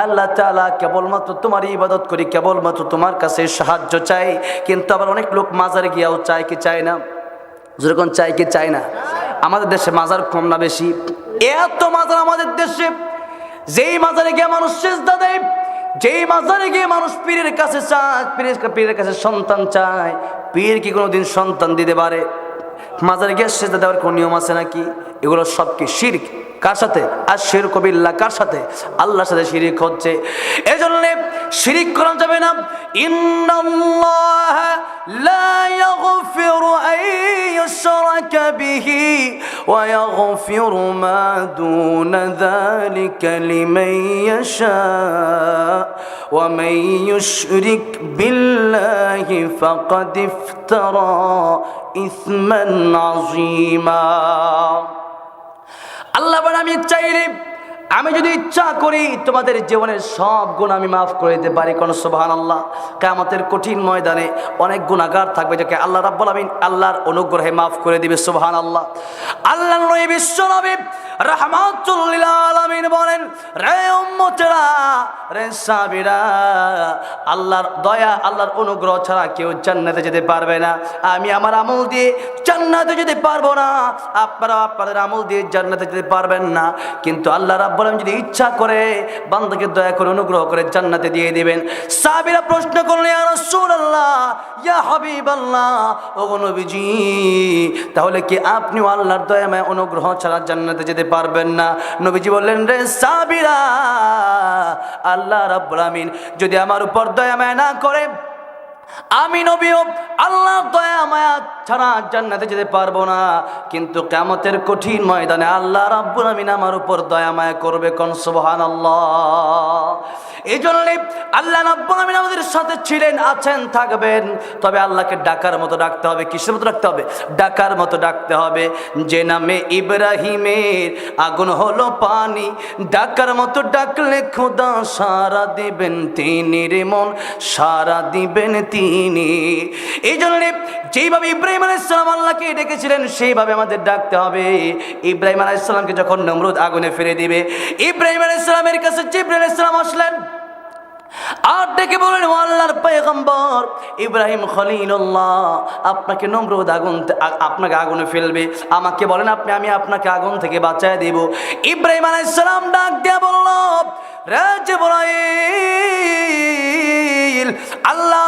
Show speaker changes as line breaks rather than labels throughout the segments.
আল্লাহ কেবলমাত্র তোমার ইবাদত করি, কেবলমাত্র তোমার কাছে সাহায্য চাই। কিন্তু আবার অনেক লোক মাজারে গিয়াও চায় কি চায় না? যেরকম চাই কি চায় না? আমাদের দেশে মাজার কম না বেশি। এত মাজার আমাদের দেশে। যেই মাজারে গিয়ে মানুষ সেজদা দেয়, যেই মাজারে গিয়ে মানুষ পীরের কাছে চায়, পীরের পীরের কাছে সন্তান চায়, পীর কি কোনোদিন সন্তান দিতে পারে? মাজারে গিয়ে সেজদা দেওয়ার কোনো নিয়ম আছে নাকি? এগুলো সব কি শিরক? কার সাথে? আর শের কবিল্লা কার সাথে? আল্লাহর সাথে শিরিক হচ্ছে। এই জন্য শিরিক করা যাবে না। ইন্নাল্লাহ লা মান ইসমান আল্লাহ আমি চাইলে আমি যদি ইচ্ছা করি, তোমাদের জীবনের সব গুণ আমি মাফ করে দিতে পারি। কোনো সোভান আল্লাহ কামতের কঠিন ময়দানে অনেক গুণাগার থাকবে যাকে আল্লাহ রাব্বুল আমিন আল্লাহর অনুগ্রহে মাফ করে দিবে সোভান আল্লাহ আল্লাহ বিশ্ব নবী রাহমাতুল্লিল আলমিন বলেন, রে উম্মতেরা রে সাবিরা। আল্লাহর দয়া, আল্লাহর অনুগ্রহ ছাড়া কেউ জান্নাতে যেতে পারবে না। আমি আমার আমল দিয়ে জান্নাতে যেতে পারব না। আপনারা আপনাদের আমল দিয়ে জান্নাতে যেতে পারবেন না। কিন্তু আল্লাহ রাব্বুল আলামিন যদি ইচ্ছা করে, বান্দাকে দয়া করে, অনুগ্রহ করে জান্নাতে দিয়ে দিবেন। সাবিরা প্রশ্ন করলেন, ইয়া রাসূলুল্লাহ, ইয়া হাবিবাল্লাহ ওগো নবীজি, তাহলে কি আপনিও আল্লাহর দয়াময় অনুগ্রহ ছাড়া জান্নাতে যেতে পারবেন না? নবীজি বললেন, রে সাহাবীরা আল্লাহ রাব্বুল আমিন যদি আমার উপর দয়া মায়া না করে, আমি নবীও আল্লাহ দয়া মায়া ছাড়া জান্নাতে যেতে পারব না। কিন্তু কেমতের কঠিন ময়দানে আল্লাহ রাব্বুল আমিন আমার উপর দয়া মায়া করবে কোন? সুবহানাল্লাহ। এই জন্য আল্লাহ রাব্বুল আমিন আমাদের সাথে ছিলেন, আছেন, থাকবেন। তবে আল্লাহকে ডাকার মতো ডাকতে হবে, কিসের মতো ডাকতে হবে? ডাকার মতো ডাকতে হবে। যে নামে ইব্রাহিমের আগুন হলো পানি, ডাকার মতো ডাকলে খোদা সারা দিবেন তিনি রে মন সারা দিবেন তিনি। এই জন্য যেইভাবে ইব্রাহিম আলাইসালাম আল্লাহকে ডেকেছিলেন, সেইভাবে আমাদের ডাকতে হবে। ইব্রাহিম আলাইসালামকে যখন নমরুদ আগুনে ফিরে দিবে, ইব্রাহিম আলাইসালামের কাছে জিব্রাহিম আলাইসালাম আসলেন। আর ডেকে আল্লাহর পয়গম্বর, ইব্রাহিম খলিল্লাহ আপনাকে আগুন আপনাকে আগুনে ফেলবে। আমাকে বলেন আপনি, আমি আপনাকে আগুন থেকে বাঁচায় দেব। ইব্রাহিম আলাইসালাম ডাক দিয়া বলল ইব্রাহিম আল্লাহ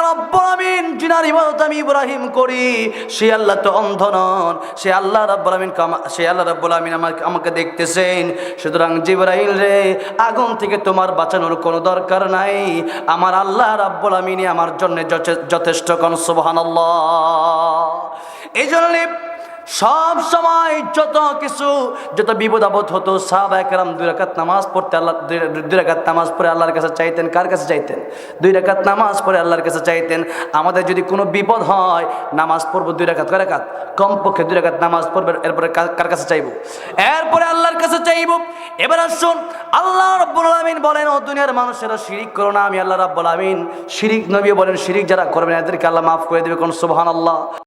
জিনার ইবাদত আমি ইব্রাহিম করি। সে আল্লাহ তো অন্ধ নন। সে আল্লাহ রাব্বুল আমিন সে আল্লাহ রাব্বুল আমিন আমাকে আমাকে দেখতেছেন। সুতরাং জিব্রাইল রে, আগুন থেকে তোমার বাঁচানোর কোনো দরকার নাই। আমার আল্লাহ রাব্বুল আমিনই আমার জন্য যথে- যথেষ্ট কোন, সুবহানাল্লাহ। এই জন্য সব সময় যত কিছু, যত বিপদ আপদ হতো সাহাব একরাম দুই রাকাত নামাজ পড়তে আল্লাহ, দুই- রাকাত নামাজ পড়ে আল্লাহর কাছে চাইতেন, কার কাছে চাইতেন? দুই রাকাত নামাজ পড়ে আল্লাহর কাছে চাইতেন। আমাদের যদি কোনো বিপদ হয়, নামাজ পড়ব দুই রাকাত, কয় রাকাত? কমপক্ষে দুই রাকাত নামাজ পড়বে, এরপরে কার কাছে চাইব? এরপরে আল্লাহর কাছে চাইব। এবার আসুন, আল্লাহ রাব্বুল আলামিন বলেন, ও দুনিয়ার মানুষেরা, শিরিক করো না, আমি আল্লাহ রাব্বুল আলামিন। শিরিক নবী বলেন, শিরিক যারা করবেন এদেরকে আল্লাহ মাফ করে দেবে। কোন সুবহানাল্লাহ।